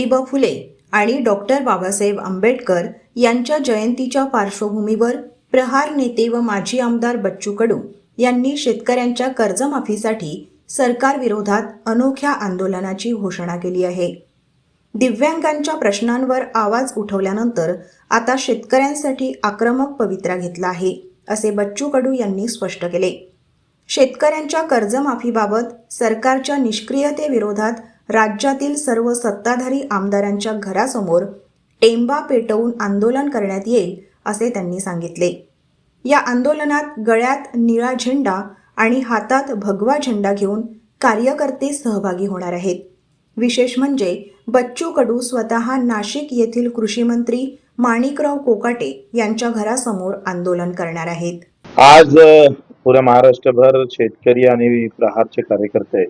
ज्योतिबा फुले आणि डॉक्टर बाबासाहेब आंबेडकर यांच्या जयंतीच्या पार्श्वभूमीवर प्रहार नेते व माजी आमदार बच्चू कडू यांनी शेतकऱ्यांच्या कर्जमाफीसाठी सरकारविरोधात अनोख्या आंदोलनाची घोषणा केली आहे. दिव्यांगांच्या प्रश्नांवर आवाज उठवल्यानंतर आता शेतकऱ्यांसाठी आक्रमक पवित्रा घेतला आहे असे बच्चू कडू यांनी स्पष्ट केले. शेतकऱ्यांच्या कर्जमाफीबाबत सरकारच्या निष्क्रियतेविरोधात राज्यातील सर्व सत्ताधारी आमदारांच्या घरासमोर टेंबा पेटवून आंदोलन करण्यात येईल असे त्यांनी सांगितले. या आंदोलनात गळ्यात निळा झेंडा आणि हातात भगवा झेंडा घेऊन कार्यकर्ते सहभागी होणार आहेत. विशेष म्हणजे बच्चू कडू स्वतः नाशिक येथील कृषीमंत्री माणिकराव कोकाटे यांच्या घरासमोर आंदोलन करणार आहेत. आज पुऱ्या महाराष्ट्रभर शेतकरी आणि प्रहारचे कार्यकर्ते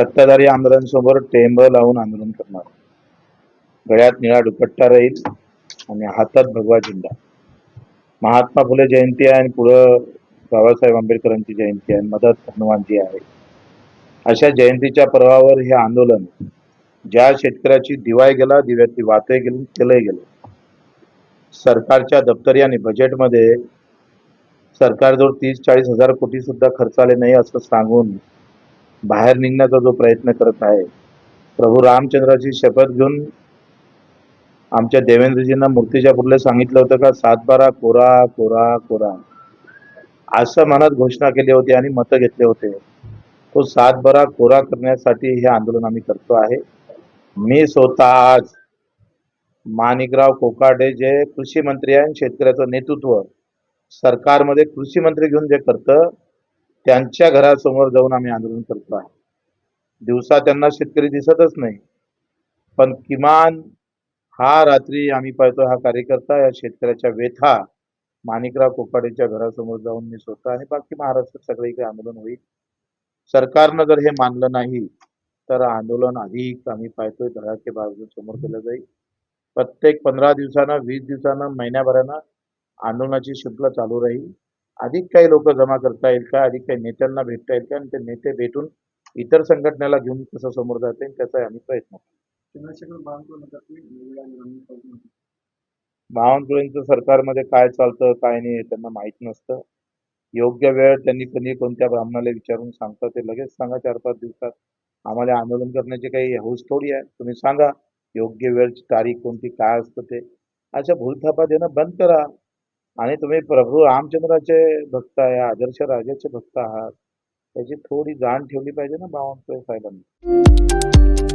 सत्ताधारी आमदारांसमोर टेंब लावून आंदोलन करणार. गळ्यात निळा दुपट्टा राहील आणि हातात भगवा झेंडा. महात्मा फुले जयंती आहे आणि पुढं बाबासाहेब आंबेडकरांची जयंती आहे मदत हनुमानजी आहे. अशा जयंतीच्या पर्वावर हे आंदोलन ज्या शेतकऱ्याची दिवाय गेला दिव्याची वाते गेली केलंही गेलं. सरकारच्या दप्तरी आणि बजेटमध्ये सरकारजवळ तीस चाळीस हजार कोटी सुद्धा खर्च आले नाही असं सांगून बाहेर निघण्याचा जो प्रयत्न करत आहे प्रभू रामचंद्राची शपथ घेऊन आमच्या देवेंद्रजींना मूर्तीच्या पुढले सांगितलं होतं का सातबारा कोरा कोरा कोरा. असं मनात घोषणा केली होती आणि मतं घेतले होते. तो सातबारा कोरा करण्यासाठी हे आंदोलन आम्ही करतो आहे. मी स्वतः आज माणिकराव कोकाडे जे कृषी मंत्री आहे शेतकऱ्याचं नेतृत्व सरकारमध्ये कृषी मंत्री घेऊन जे करतं त्यांच्या घरासमोर जाऊन आम्ही आंदोलन करतो आहे. दिवसा त्यांना शेतकरी दिसतच नाही. पण किमान हा रात्री आम्ही पाहतो हा कार्यकर्ता या शेतकऱ्याच्या व्यथा माणिकराव कोकाडेच्या घरासमोर जाऊन मी स्वतः आणि बाकी महाराष्ट्रात सगळीकडे आंदोलन होईल. सरकारनं जर हे मानलं नाही तर आंदोलन अधिक आम्ही पाहतोय. धडाके बाजू समोर केलं जाईल. प्रत्येक पंधरा दिवसानं वीस दिवसानं महिन्याभरानं आंदोलनाची शुल्क चालू राहील. अधिक काही लोक जमा करता येईल का? अधिक काही नेत्यांना भेटता येईल का? आणि ते नेते भेटून इतर संघटनेला घेऊन कसं समोर जाता येईल त्याचा आम्ही प्रयत्न करू. बावनकुळेंचं सरकारमध्ये काय चालतं काय नाही हे त्यांना माहीत नसतं. योग्य वेळ त्यांनी कधी कोणत्या ब्राह्मणाला विचारून सांगतात ते लगेच सांगा चार पाच दिवसात. आम्हाला आंदोलन करण्याची काही हौस थोडी आहे. तुम्ही सांगा योग्य वेळची तारीख कोणती काय असतं ते. अशा भूलथापा देणं बंद करा. आणि तुम्ही प्रभू रामचंद्राचे भक्त आहे आदर्श राजाचे भक्त आहात. त्याची थोडी जाण ठेवली पाहिजे ना बावनकुळे साहेबांनी.